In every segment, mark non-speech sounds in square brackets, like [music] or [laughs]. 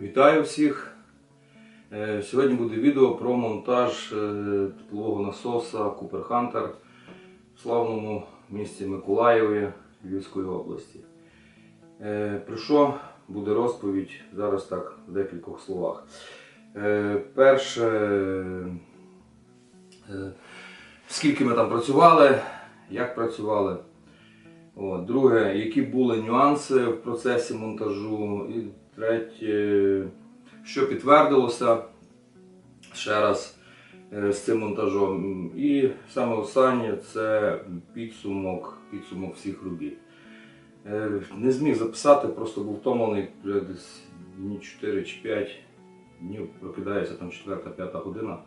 Вітаю всіх! Е, Сьогодні буде відео про монтаж е, теплового насоса Cooper Hunter в славному місті Миколаєві Львівської області. Е, Про що буде розповідь зараз так в декількох словах. Перше, скільки ми там працювали, як працювали. От, друге, які були нюанси в процесі монтажу. І третє, що підтвердилося ще раз е, з цим монтажом. І саме останнє це підсумок, підсумок всіх робіт. Е, Не зміг записати, просто був втомлений десь дні 4 чи 5 днів, прокидається там 4-5 година.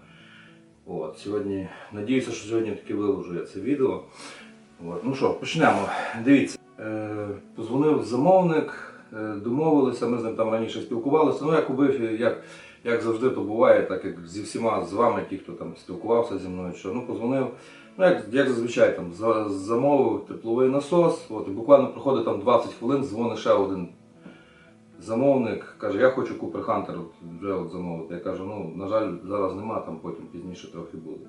От, сьогодні, надіюся, що сьогодні таки виложу я це відео. От. Ну що, почнемо. Дивіться, е, позвонив замовник, домовилися, ми з ним там раніше спілкувалися. Ну, як, обив, як, як завжди то буває, так як зі всіма з вами, ті, хто там спілкувався зі мною, що ну, позвонив. Ну, як, як зазвичай там, за- замовив тепловий насос, от, і буквально проходить там 20 хвилин, дзвонить ще один замовник, каже, я хочу Cooper Hunter от, вже от замовити. Я кажу, ну, на жаль, зараз нема, там потім пізніше трохи буде.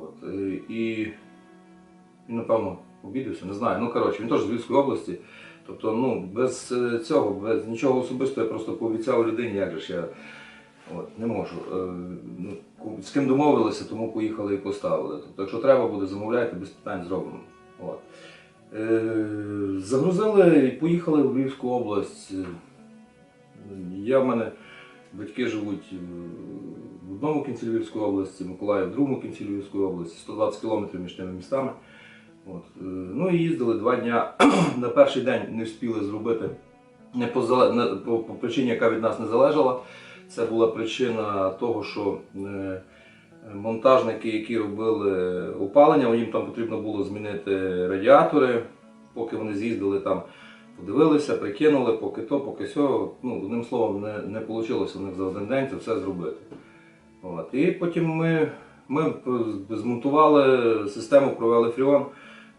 От, е, і він, напевно, обідався, не знаю. Ну, коротше, він теж з Львівської області. Тобто, ну, без е, цього, без нічого особистого, я просто пообіцяв людині, як же ж я от, не можу. Е, ну, з ким домовилися, тому поїхали і поставили. Тобто, якщо треба буде, замовляйте, без питань зроблено. От. Е, загрузили і поїхали в Львівську область. Я в мене батьки живуть в одному кінці Львівської області, Миколаїв в другому кінці Львівської області, 120 кілометрів між тими містами. От. е, Ну і їздили два дня. [clears throat] На перший день не встигли зробити не по, по, по причині, яка від нас не залежала. Це була причина того, що е, монтажники, які робили опалення, їм там потрібно було змінити радіатори, поки вони з'їздили там, подивилися, прикинули, поки то, поки сьо. Ну, одним словом, не, не вийшло в них за один день це все зробити. От. І потім ми, ми змонтували систему, провели фріон,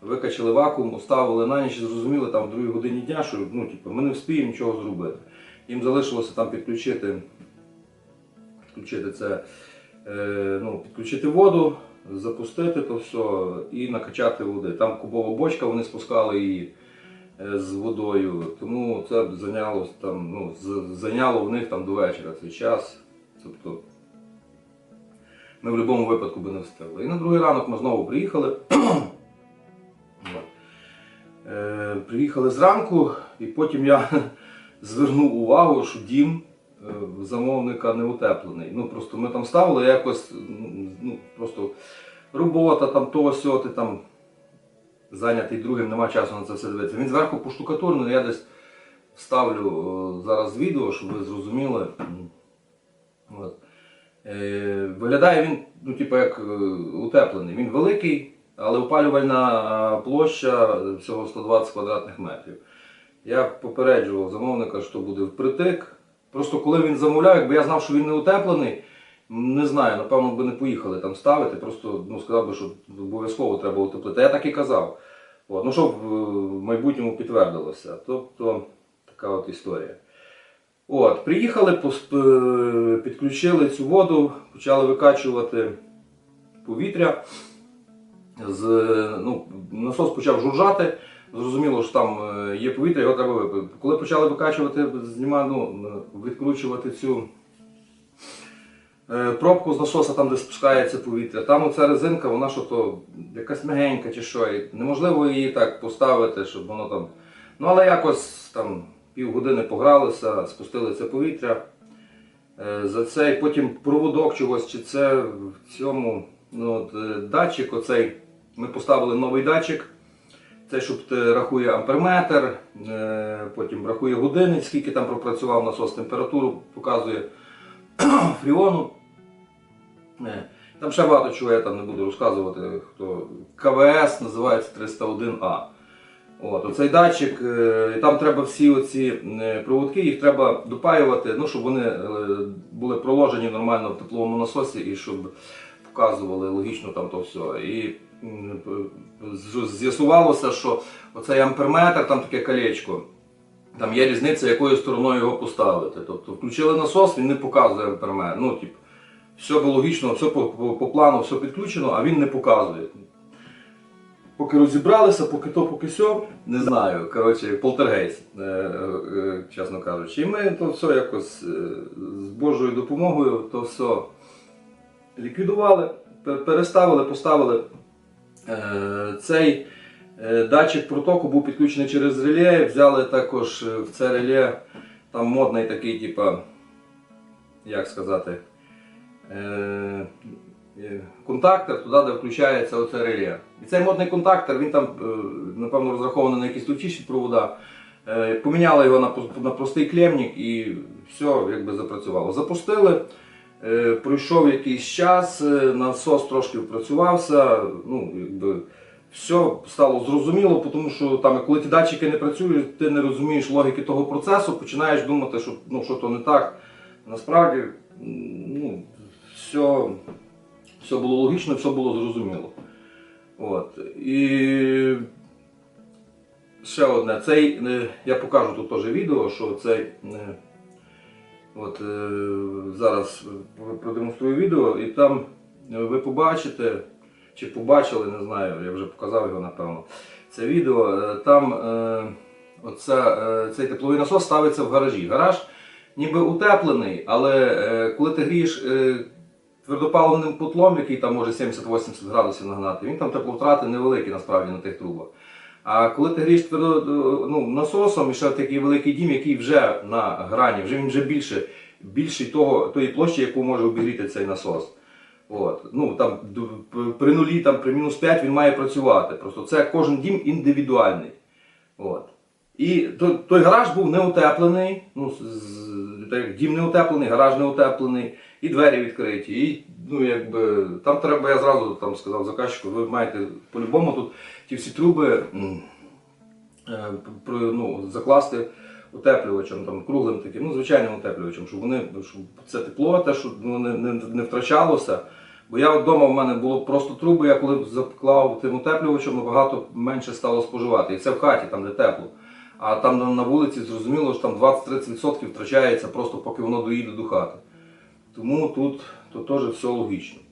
викачали вакуум, оставили на ніч, зрозуміли там в другій годині дня, що ну, типу, ми не вспіємо нічого зробити. Їм залишилося там підключити, підключити це, е, ну, підключити воду, запустити то все і накачати води. Там кубова бочка, вони спускали її е, з водою, тому це зайняло, там, ну, зайняло в них там до вечора цей час. Тобто ми в будь-якому випадку би не встигли. І на другий ранок ми знову приїхали. [clears throat] Е, приїхали зранку, і потім я [laughs] звернув увагу, що дім е, замовника не утеплений. Ну просто ми там ставили якось, ну, ну просто робота, там то сьо, ти там зайнятий другим, нема часу на це все дивитися. Він зверху поштукатурний, я десь вставлю е, зараз відео, щоб ви зрозуміли. Виглядає він, ну, типу, як утеплений. Він великий, але опалювальна площа всього 120 квадратних метрів. Я попереджував замовника, що буде впритик. Просто коли він замовляв, якби я знав, що він не утеплений, не знаю, напевно би не поїхали там ставити. Просто ну, сказав би, що обов'язково треба утеплити. Я так і казав. От. Ну, щоб е, в майбутньому підтвердилося. Тобто така от історія. От, приїхали, е, підключили цю воду, почали викачувати повітря. З, ну, насос почав жужжати. Зрозуміло, що там е, є повітря, його треба випити. Коли почали викачувати, знімати, ну, е, відкручувати цю е, пробку з насоса, там, де спускається повітря, там оця резинка, вона що то якась мягенька чи що. І неможливо її так поставити, щоб воно там. Ну, але якось там півгодини погралися, спустили це повітря. За цей потім проводок чогось, чи це в цьому ну, датчик, оцей, ми поставили новий датчик. Це щоб рахує амперметр, е, потім рахує годинник, скільки там пропрацював насос, температуру показує [clears throat] фріону. Е, Там ще багато чого я там не буду розказувати. Хто КВС називається 301А. От, оцей датчик, е, і там треба всі оці е, проводки, їх треба допаювати, ну, щоб вони е, були проложені нормально в тепловому насосі і щоб показували логічно там то все. І з'ясувалося, що оцей амперметр, там таке колечко, Там є різниця, якою стороною його поставити. Тобто включили насос, він не показує амперметр. Ну, типу, все було логічно, все по, по, по плану, все підключено, а він не показує. Поки розібралися, поки то, поки сьо, не знаю. Коротше, полтергейст, е, е, чесно кажучи. І ми то все якось е, з Божою допомогою, то все ліквідували, переставили, поставили. Е, Цей е, датчик протоку був підключений через реле. Взяли також е, в це реле, там модний такий, типа, як сказати, контактор, туди, де включається оце реле. І цей модний контактор, він там, напевно, розрахований на якісь товчіші провода. Поміняли його на простий клемник і все якби запрацювало. Запустили. Е, Пройшов якийсь час, е, насос трошки впрацювався, ну, якби все стало зрозуміло, тому що там, коли ті датчики не працюють, ти не розумієш логіки того процесу, починаєш думати, що ну, що то не так. Насправді, ну, все, все було логічно, все було зрозуміло. От. І ще одне, цей, е, я покажу тут теж відео, що цей. От е, зараз е, продемонструю відео, і там е, ви побачите, чи побачили, не знаю, я вже показав його напевно. Це відео. Там оце, цей тепловий насос ставиться в гаражі. Гараж ніби утеплений, але коли ти грієш твердопаливним котлом, який там може 70-80 градусів нагнати, він там тепловтрати невеликі насправді на тих трубах. А коли ти грієш твердо, ну, насосом, і ще такий великий дім, який вже на грані, вже він вже більше, більший того, тої площі, яку може обігріти цей насос. От. Ну, там, при нулі, там, при мінус 5 він має працювати. Просто це кожен дім індивідуальний. От. І той, той гараж був не утеплений, ну, так, дім не утеплений, гараж не утеплений, і двері відкриті. І, ну, якби, там треба, я зразу там, сказав заказчику, ви маєте по-любому тут ті всі труби е, ну, закласти утеплювачем, там, круглим таким, ну, звичайним утеплювачем, щоб вони щоб це тепло, те, щоб ну, не, не, не втрачалося. Бо я вдома в мене було просто труби, я коли заклав тим утеплювачем, набагато менше стало споживати. І це в хаті, там де тепло. А там на вулиці зрозуміло, що там 20-30% втрачається просто поки воно доїде до хати. Тому тут то теж все логічно.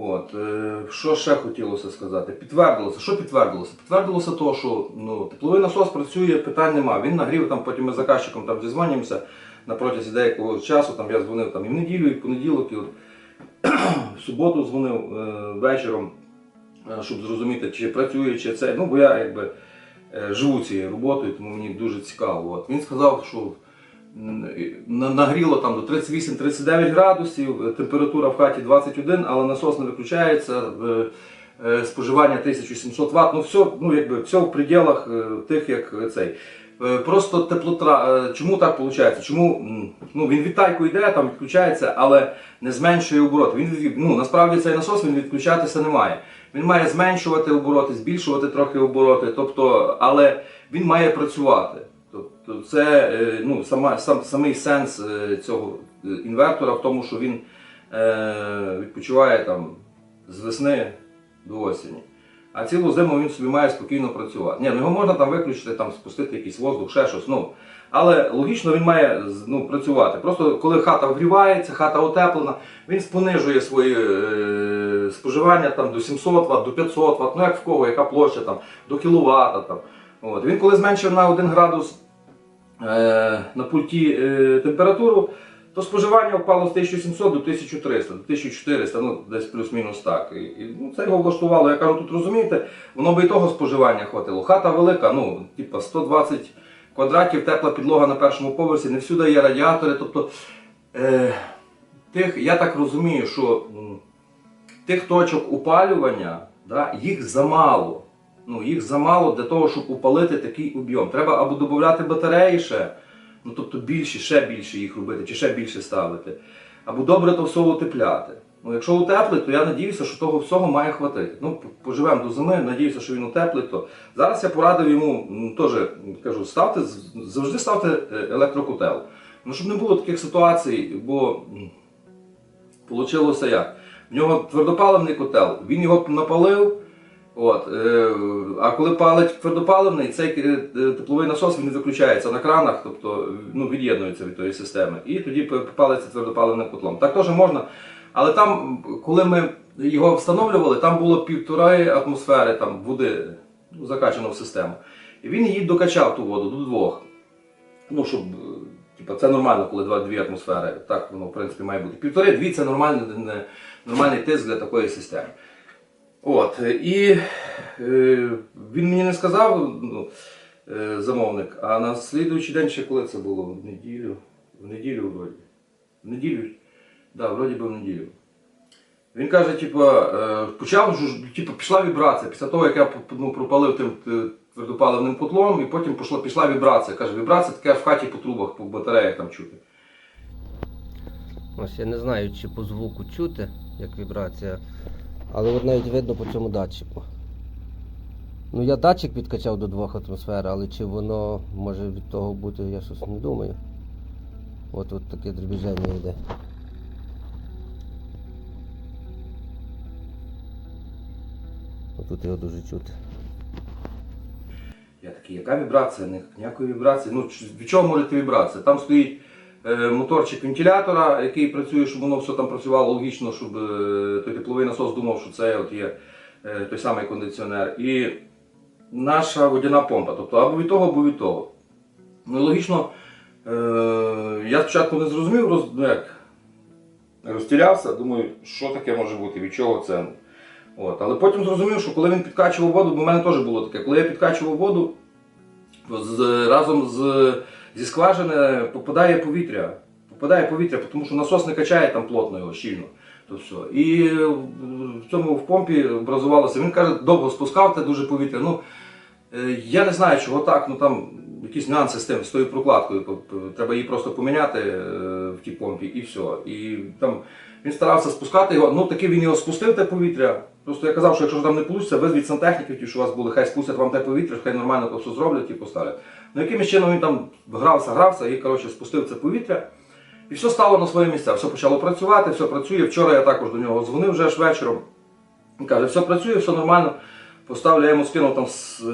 От, е, що ще хотілося сказати? Підтвердилося. Що підтвердилося? Підтвердилося то, що ну, тепловий насос працює, питань нема. Він нагрів, там потім ми з заказчиком там зізвонюємося на протязі деякого часу. Там я дзвонив там, і в неділю, і в понеділок, і от, [clears throat] в суботу дзвонив е, вечором, е, щоб зрозуміти, чи працює, чи це. Ну, бо я якби е, живу цією роботою, тому мені дуже цікаво. От. Він сказав, що нагріло там до 38-39 градусів, е, температура в хаті 21, але насос не виключається. е, е, Споживання 1700 Вт, ну все, ну якби все в пределах тих, як цей. Просто теплотра. Чому так виходить? Чому ну, він відтайку йде, там відключається, але не зменшує обороти. Він ну, насправді цей насос він відключатися не має. Він має зменшувати обороти, збільшувати трохи обороти, тобто, але він має працювати. Це е, ну, сама, сам, самий сенс е, цього е, інвертора в тому, що він е, відпочиває там з весни до осені. А цілу зиму він собі має спокійно працювати. Ні, ну його можна там виключити, там спустити якийсь воздух, ще щось. Ну. Але логічно він має ну, працювати. Просто коли хата вгрівається, хата утеплена, він понижує свої е, споживання там, до 700 Вт, до 500 Вт, ну як в кого, яка площа там, до. От. Він коли зменшив на 1 градус на пульті е, температуру, то споживання впало з 1700 до 1300, до 1400, ну десь плюс-мінус так. І, і, ну, це його влаштувало. Я кажу, тут розумієте, воно би і того споживання хватило. Хата велика, ну, типа 120 квадратів, тепла підлога на першому поверсі, не всюди є радіатори. Тобто, е, тих, я так розумію, що тих точок опалювання, да, їх замало. Ну, їх замало для того, щоб упалити такий об'єм. Треба або додати батареї ще, ну тобто більше, ще більше їх робити, чи ще більше ставити, або добре то все утепляти. Ну, якщо утеплить, то я надіюся, що того всього має хватити. Ну, поживемо до зими, надіюся, що він утеплить. То. Зараз я порадив йому м, теж кажу, ставте, завжди ставте е, електрокотел. Ну, щоб не було таких ситуацій, бо Получилося як? В нього твердопаливний котел, він його напалив, От, е, а коли палить твердопаливний, цей е, тепловий насос він виключається на кранах, тобто ну, від'єднується від тої системи. І тоді палиться твердопаливним котлом. Так теж можна. Але там, коли ми його встановлювали, там було півтори атмосфери там, води ну, закачано в систему. І він її докачав ту воду до двох. Ну, щоб, типу, це нормально, коли дві атмосфери. Так воно, в принципі, має бути. Півтори-дві це нормальний, нормальний тиск для такої системи. От, е, і е, він мені не сказав, ну, е, замовник, а на слідуючий день ще коли це було? В неділю. В неділю вроді. В неділю. Да, вроді би в неділю. Він каже, типу, е, почав типу, пішла вібрація. Після того, як я ну, пропалив тим е, твердопаливним котлом, і потім пішла, пішла вібрація. Каже, вібрація така в хаті по трубах, по батареях там чути. Ось я не знаю, чи по звуку чути, як вібрація. Але от навіть видно по цьому датчику. Ну я датчик підкачав до 2 атмосфер, але чи воно може від того бути, я щось не думаю. От от таке дребіження йде. Отут його дуже чути. Я такий, яка вібрація? Ні- Ніякої вібрації. Ну, від чого може вібрація? Там стоїть моторчик вентилятора, який працює, щоб воно все там працювало логічно, щоб е, той тепловий насос думав, що це от є е, той самий кондиціонер. І наша водяна помпа. Тобто або від того, або від того. Ну логічно, е, я спочатку не зрозумів, роз, ну, як, розтірявся, думаю, що таке може бути, від чого це. От. Але потім зрозумів, що коли він підкачував воду, бо в мене теж було таке, коли я підкачував воду, з, разом з, зі скважини попадає повітря. Попадає повітря, тому що насос не качає там плотно його, щільно. То все. І в цьому в помпі образувалося. Він каже, довго спускав те дуже повітря. Ну, е, я не знаю, чого так, ну там якісь нюанси з тим, з тою прокладкою. Треба її просто поміняти е, в тій помпі і все. І там він старався спускати його. Ну таки він його спустив те повітря. Просто я казав, що якщо там не вийде, визвіть сантехніків, що у вас були, хай спустять вам те повітря, хай нормально то все зроблять і поставлять. Ну якимось чином він там грався, грався і коротше спустив це повітря. І все стало на свої місця. Все почало працювати, все працює. Вчора я також до нього дзвонив вже аж вечором. Він каже, все працює, все нормально. Поставлю, я йому скинув там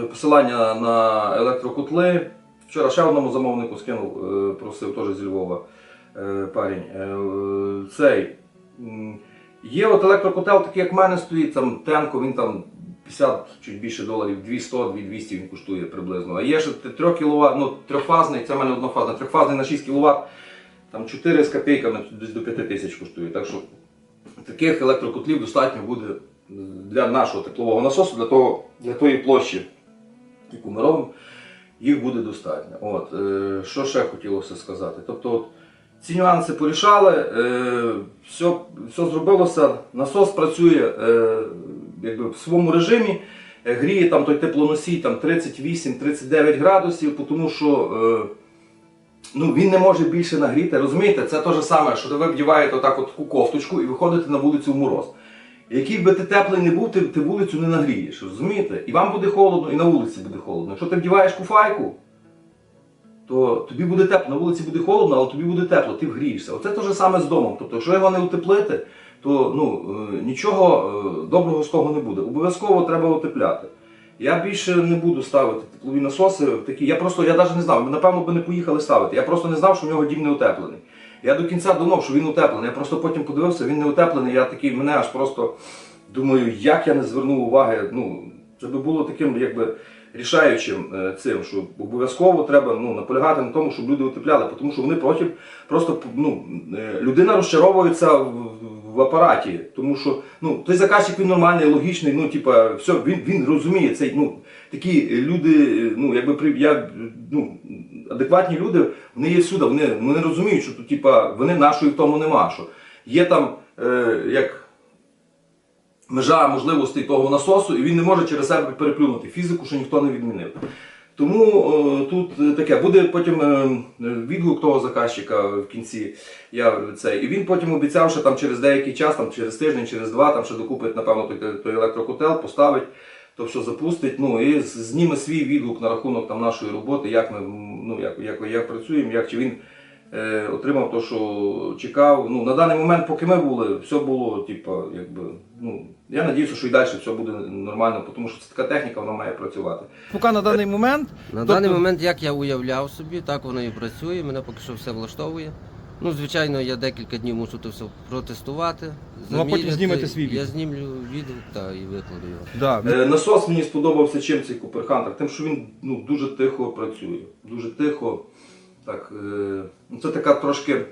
посилання на електрокотли. Вчора ще одному замовнику скинув, е, просив теж зі Львова е, парень. Е, Цей. Є от електрокотел, такий як в мене стоїть, там Тенко, він там 50 чуть більше доларів, 200, 200 він коштує приблизно. А є ще 3 кВт, ну трьохфазний, це в мене однофазний, трьохфазний на 6 кВт, там 4 з копійками, десь до 5 тисяч коштує. Так що таких електрокотлів достатньо буде для нашого теплового насосу, для, того, для тої площі, яку ми робимо, їх буде достатньо. От, е, що ще хотілося сказати? Тобто, от, ці нюанси порішали, е, все, все зробилося, насос працює е, якби, в своєму режимі, е, гріє там той теплоносій там, 38-39 градусів, тому що е, ну, він не може більше нагріти. Розумієте, це те ж саме, що ви вдіваєте отак от таку кофточку і виходите на вулицю в мороз. Який би ти теплий не був, ти, ти вулицю не нагрієш, розумієте? І вам буде холодно, і на вулиці буде холодно. Якщо ти вдіваєш куфайку, то тобі буде тепло, на вулиці буде холодно, але тобі буде тепло, ти вгрієшся. Оце те ж саме з домом. Тобто, якщо його не утеплити, то ну, е, нічого е, доброго з того не буде. Обов'язково треба утепляти. Я більше не буду ставити теплові насоси такі. Я просто я навіть не знав, ми напевно би не поїхали ставити. Я просто не знав, що в нього дім не утеплений. Я до кінця думав, що він утеплений. Я просто потім подивився, він не утеплений. Я такий, мене аж просто думаю, як я не звернув уваги. Ну, це би було таким, якби рішаючим е, цим, що обов'язково треба ну, наполягати на тому, щоб люди утепляли, тому що вони потім просто ну, е, людина розчаровується в, апараті, тому що ну, той заказчик він нормальний, логічний, ну, типа, все, він, він розуміє цей, ну, такі люди, ну, якби я, ну, адекватні люди, вони є всюди, вони, вони розуміють, що тут, типа, вони нашої в тому нема. Що є там, е, як межа можливостей того насосу, і він не може через себе переплюнути фізику, що ніхто не відмінив. Тому е, тут е, таке буде потім е, відгук того заказчика в кінці. Я це і він потім обіцяв, що там через деякий час, там через тиждень, через два, там ще докупить, напевно, той, той електрокотел, поставить, то що запустить. Ну і зніме свій відгук на рахунок там нашої роботи, як ми ну як, як, як працюємо, як чи він отримав те, що чекав. Ну, на даний момент, поки ми були, все було, типу, якби, ну, я надіюся, що і далі все буде нормально, тому що це така техніка, вона має працювати. Поки на даний момент На Тобто- даний момент, як я уявляв собі, так воно і працює. Мене поки що все влаштовує. Ну, звичайно, я декілька днів мушу це все протестувати. Ну, а потім знімете свій Я знімлю відгук та і викладу його. да, Е, Насос мені сподобався чим цей Hunter, тим, що він ну, дуже тихо працює. Дуже тихо. Так, е, ну, це така трошки,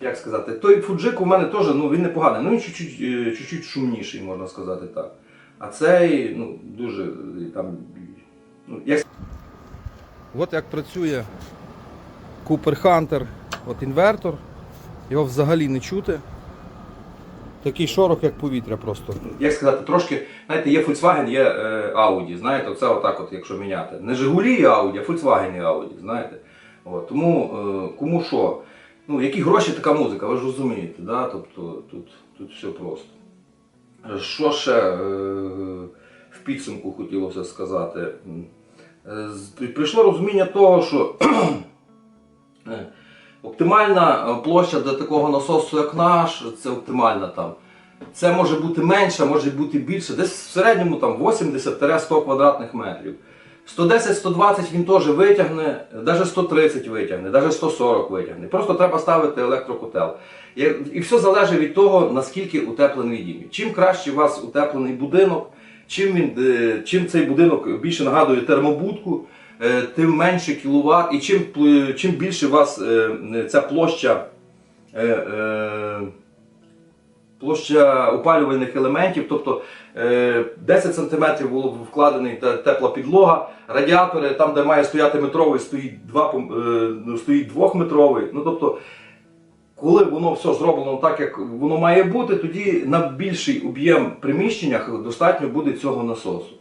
як сказати, той Фуджик у мене теж ну, він непоганий, ну він чуть-чуть, е, шумніший, можна сказати так. А цей ну, дуже е, там. Ну, як От як працює Cooper Hunter, от інвертор. Його взагалі не чути. Такий шорох, як повітря просто. як сказати, трошки, знаєте, є Volkswagen, є е, Audi, знаєте, оце отак, от, якщо міняти. Не Жигулі і Audi, а Volkswagen і Audi, знаєте. От, тому е, кому що. Ну, які гроші, така музика, ви ж розумієте, да? тобто тут, тут все просто. Що ще е, в підсумку хотілося сказати? Е, Прийшло розуміння того, що [clears throat] е, оптимальна е, площа для такого насосу, як наш, це оптимальна там. Це може бути менше, може бути більше. Десь в середньому там 80-100 квадратних метрів. 110-120 він теж витягне, навіть 130 витягне, навіть 140 витягне. Просто треба ставити електрокотел. І, все залежить від того, наскільки утеплений дім. Чим краще у вас утеплений будинок, чим, він, е, чим цей будинок більше нагадує термобудку, е, тим менше кіловат, і чим, чим більше у вас е, ця площа. Е, е, площа опалювальних елементів, тобто е, 10 см було вкладений та- тепла підлога, радіатори, там, де має стояти метровий, стоїть, два, пом- е, ну, стоїть двохметровий. Ну, тобто, коли воно все зроблено так, як воно має бути, тоді на більший об'єм приміщеннях достатньо буде цього насосу.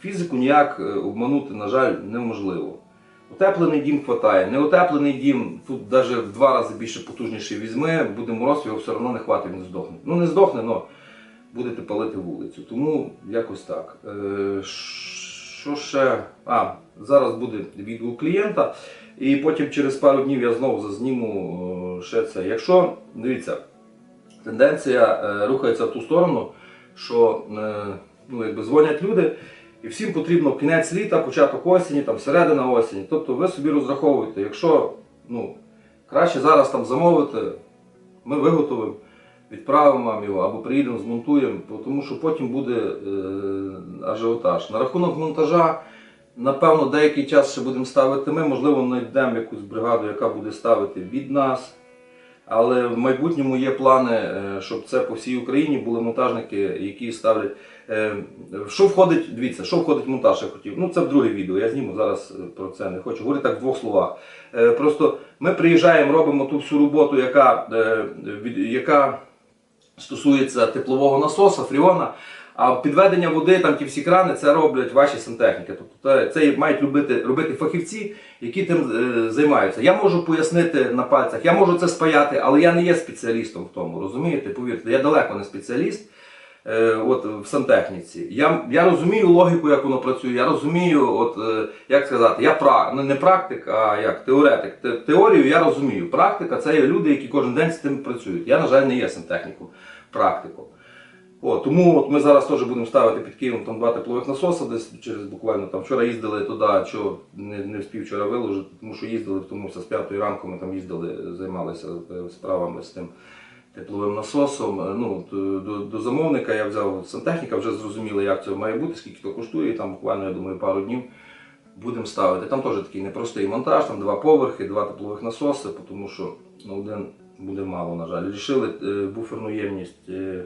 Фізику ніяк е, обманути, на жаль, неможливо. Утеплений дім хватає. Неутеплений дім, тут навіть в два рази більше потужніший візьме, буде мороз, його все одно не хватить, він здохне. Ну не здохне, але будете палити вулицю. Тому якось так. Е, Що ще? А, зараз буде відгук клієнта, і потім через пару днів я знову зазніму е, ще це. Якщо, дивіться, тенденція е, рухається в ту сторону, що ну, якби дзвонять люди, і всім потрібно кінець літа, початок осені, там, середина осені. Тобто ви собі розраховуєте, якщо ну, краще зараз там замовити, ми виготовимо, відправимо вам його або приїдемо, змонтуємо, тому що потім буде е, ажіотаж. На рахунок монтажа, напевно, деякий час ще будемо ставити ми, можливо, знайдемо якусь бригаду, яка буде ставити від нас. Але в майбутньому є плани, е, щоб це по всій Україні були монтажники, які ставлять. Е, Що входить, дивіться, що входить в монтаж, я хотів. Ну, це в друге відео, я зніму зараз е, про це не хочу. Говорити так в двох словах. Е, Просто ми приїжджаємо, робимо ту всю роботу, яка, яка стосується теплового насоса, фріона. А підведення води, там ті всі крани, це роблять ваші сантехніки. Тобто це, мають робити, робити фахівці, які тим займаються. Я можу пояснити на пальцях, я можу це спаяти, але я не є спеціалістом в тому. Розумієте? Повірте, я далеко не спеціаліст. Е, От в сантехніці. Я, я розумію логіку, як воно працює. Я розумію, от е, як сказати, я пра, ну, не практик, а як теоретик. Те- Теорію я розумію. Практика це є люди, які кожен день з тим працюють. Я, на жаль, не є сантехніком, практиком. О, тому от ми зараз теж будемо ставити під Києвом там два теплових насоси, десь через буквально там вчора їздили туди, що не, не встиг вчора виложити, тому що їздили, тому що з п'ятої ранку ми там їздили, займалися е, справами з тим тепловим насосом. Е, Ну, до, до замовника я взяв сантехніка, вже зрозуміли, як це має бути, скільки то коштує, і там буквально, я думаю, пару днів будемо ставити. Там теж такий непростий монтаж, там два поверхи, два теплових насоси, тому що ну, один буде мало, на жаль. Рішили е, буферну ємність. е,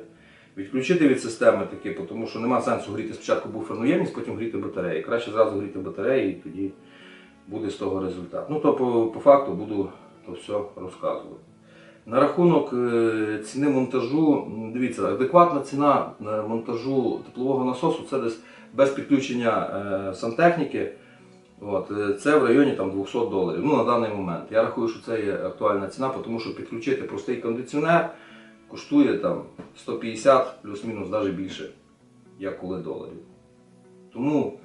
Відключити від системи таки, тому що нема сенсу гріти спочатку буферну ємність, потім гріти батареї. Краще зразу гріти батареї і тоді буде з того результат. Ну то по, по факту буду то все розказувати. На рахунок е, ціни монтажу, дивіться, адекватна ціна е, монтажу теплового насосу це десь без підключення е, сантехніки. От, це в районі там, 200 доларів. Ну, на даний момент. Я рахую, що це є актуальна ціна, тому що підключити простий кондиціонер коштує там 150 плюс-мінус навіть більше, як коли доларів. Тому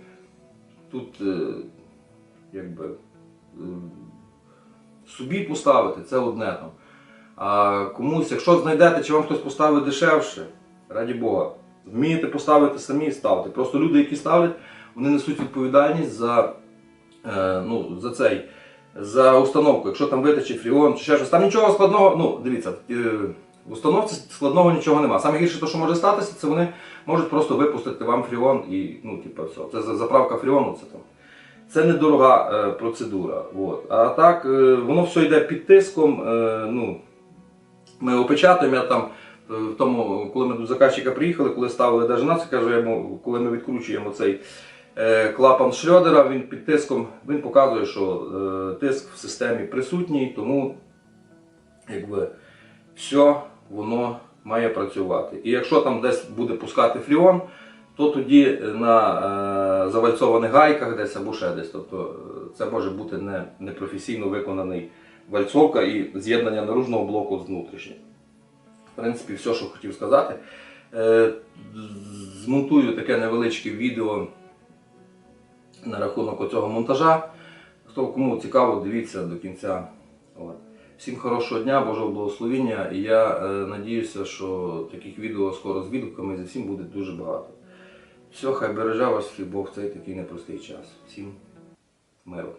тут якби. Собі поставити це одне там. А комусь, якщо знайдете, чи вам хтось поставить дешевше, раді Бога, вмієте поставити самі ставте. Просто люди, які ставлять, вони несуть відповідальність за, е, ну, за цей. За установку, якщо там витече фріон чи ще щось, там нічого складного, ну дивіться, е, в установці складного нічого немає. Саме гірше, те, що може статися, це вони можуть просто випустити вам фріон і ну, типу, все. Це заправка фріону, це там. Це недорога е, процедура. От. А так, воно все йде під тиском. Ну, ми опечатуємо, я там е, в тому, коли ми до заказчика приїхали, коли ставили нас, кажу йому, коли ми відкручуємо цей е, клапан Шльодера, він під тиском він показує, що е, тиск в системі присутній, тому якби, все воно має працювати. І якщо там десь буде пускати фріон, то тоді на завальцованих гайках десь або ще десь. Тобто це може бути не, непрофесійно виконаний вальцовка і з'єднання наружного блоку з внутрішнім. В принципі, все, що хотів сказати. Е, Змонтую таке невеличке відео на рахунок цього монтажа. Хто кому цікаво, дивіться до кінця. От. Всім хорошого дня, Божого благословіння. І я е, надіюся, що таких відео скоро з відгуками зі всім буде дуже багато. Все, хай береже вас Бог в цей такий непростий час. Всім миру.